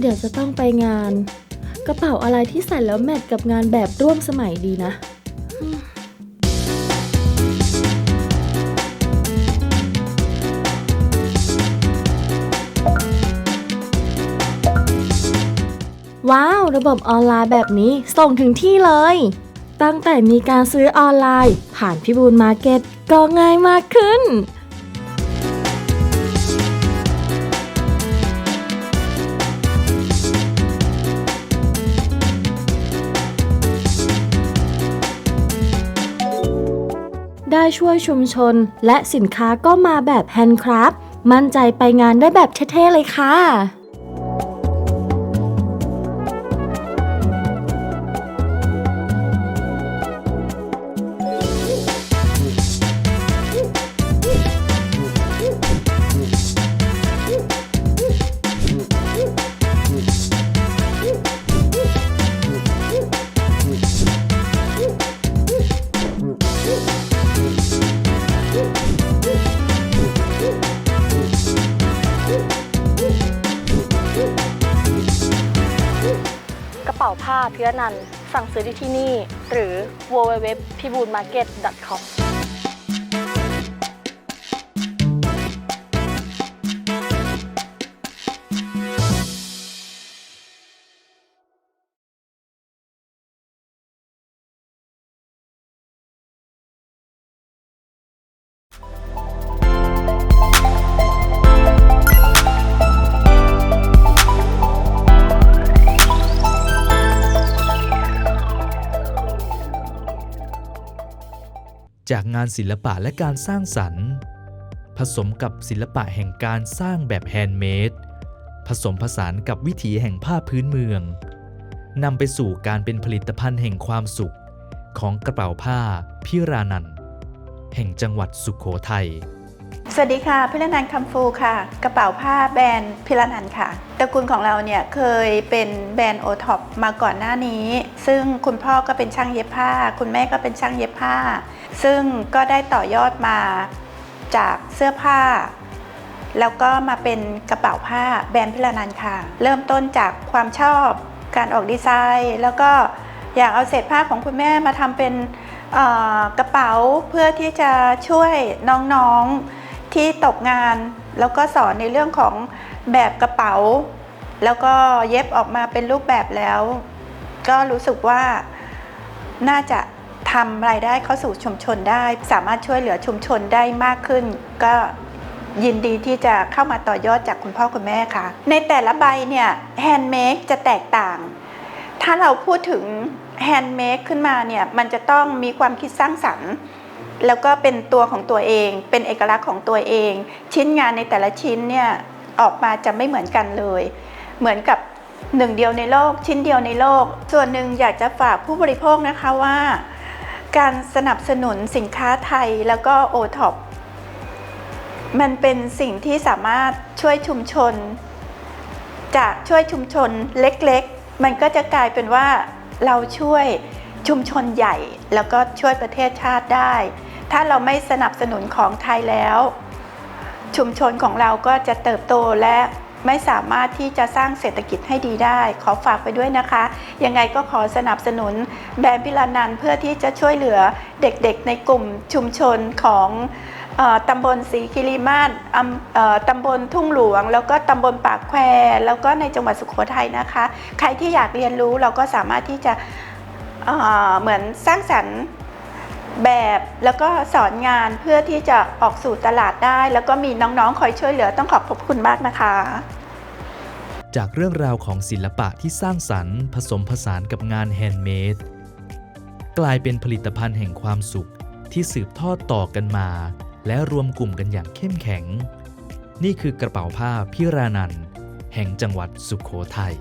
เดี๋ยวจะต้องไปงาน กระเป๋าอะไรที่ใส่แล้วแมทกับงานแบบร่วมสมัยดีนะว้าว ระบบออนไลน์แบบนี้ส่งถึงที่เลย ตั้งแต่มีการซื้อออนไลน์ ผ่านพิบูลมาร์เก็ตก็ง่ายมากขึ้น ได้ช่วยชุมชน และสินค้าก็มาแบบแฮนด์คราฟต์มั่นใจไปงานได้แบบเท่ๆเลยค่ะาพิรนันสั่งซื้อได้ที่นี่ หรือ www.piboonmarket.com จากงานศิลปะและการสร้างสรรค์ ผสมกับศิลปะแห่งการสร้างแบบแฮนด์เมดผสมผสานกับวิถีแห่งผ้าพื้นเมืองนำไปสู่การเป็นผลิตภัณฑ์แห่งความสุข ของกระเป๋าผ้าพิรานัน แห่งจังหวัดสุขโขทัย สวัสดีค่ะ พิรนันท์คำฟูค่ะ กระเป๋าผ้าแบรนด์พิรนันท์ค่ะตระกูลของเราเนี่ยเคยเป็นแบรนด์โอท็อปมาก่อนหน้านี้ ซึ่งคุณพ่อก็เป็นช่างเย็บผ้า คุณแม่ก็เป็นช่างเย็บผ้า ซึ่งก็ได้ต่อยอดมาจากเสื้อผ้า แล้วก็มาเป็นกระเป๋าผ้าแบรนด์พิรนันท์ค่ะ เริ่มต้นจากความชอบการออกดีไซน์ แล้วก็อยากเอาเศษผ้าของคุณแม่มาทำเป็นกระเป๋าเพื่อที่จะช่วยน้องๆ ที่ตกงาน แล้วก็สอนในเรื่องของแบบกระเป๋า แล้วก็เย็บออกมาเป็นรูปแบบแล้ว ก็รู้สึกว่าน่าจะทำรายได้เข้าสู่ชุมชนได้ สามารถช่วยเหลือชุมชนได้มากขึ้น ก็ยินดีที่จะเข้ามาต่อยอดจากคุณพ่อคุณแม่ค่ะ ในแต่ละใบเนี่ยแฮนด์เมดจะแตกต่าง ถ้าเราพูดถึงแฮนด์เมดขึ้นมาเนี่ยมันจะต้องมีความคิดสร้างสรรค์ แล้วก็เป็นตัวของตัวเอง เป็นเอกลักษณ์ของตัวเอง ชิ้นงานในแต่ละชิ้นเนี่ยออกมาจะไม่เหมือนกันเลย เหมือนกับหนึ่งเดียวในโลก ชิ้นเดียวในโลก ส่วนหนึ่งอยากจะฝากผู้บริโภคนะคะว่า การสนับสนุนสินค้าไทยแล้วก็โอท็อปมันเป็นสิ่งที่สามารถช่วยชุมชน จากช่วยชุมชนเล็กๆ มันก็จะกลายเป็นว่าเราช่วย ชุมชนใหญ่ แล้วก็ช่วยประเทศชาติได้ ถ้าเราไม่สนับสนุนของไทยแล้ว ชุมชนของเราก็จะเติบโตและไม่สามารถที่จะสร้างเศรษฐกิจให้ดีได้ ขอฝากไปด้วยนะคะ ยังไงก็ขอสนับสนุนแบรนด์พิลานันท์เพื่อที่จะช่วยเหลือเด็กๆในกลุ่มชุมชนของออตำบลศรีคิริมาศตำบลทุ่งหลวง แล้วก็ตำบลปากแควแล้วก็ในจังหวัดสุโขทัยนะคะ ใครที่อยากเรียนรู้เราก็สามารถที่จะ เหมือนสร้างสรรค์แบบแล้วก็สอนงานเพื่อที่จะออกสู่ตลาดได้ แล้วก็มีน้องๆ คอยช่วยเหลือต้องขอบพระคุณมากนะคะ จากเรื่องราวของศิลปะที่สร้างสรรค์ผสมผสานกับงานแฮนด์เมดกลายเป็นผลิตภัณฑ์แห่งความสุขที่สืบทอดต่อกันมา และรวมกลุ่มกันอย่างเข้มแข็ง นี่คือกระเป๋าผ้าพิรานัน แห่งจังหวัดสุขโขทัย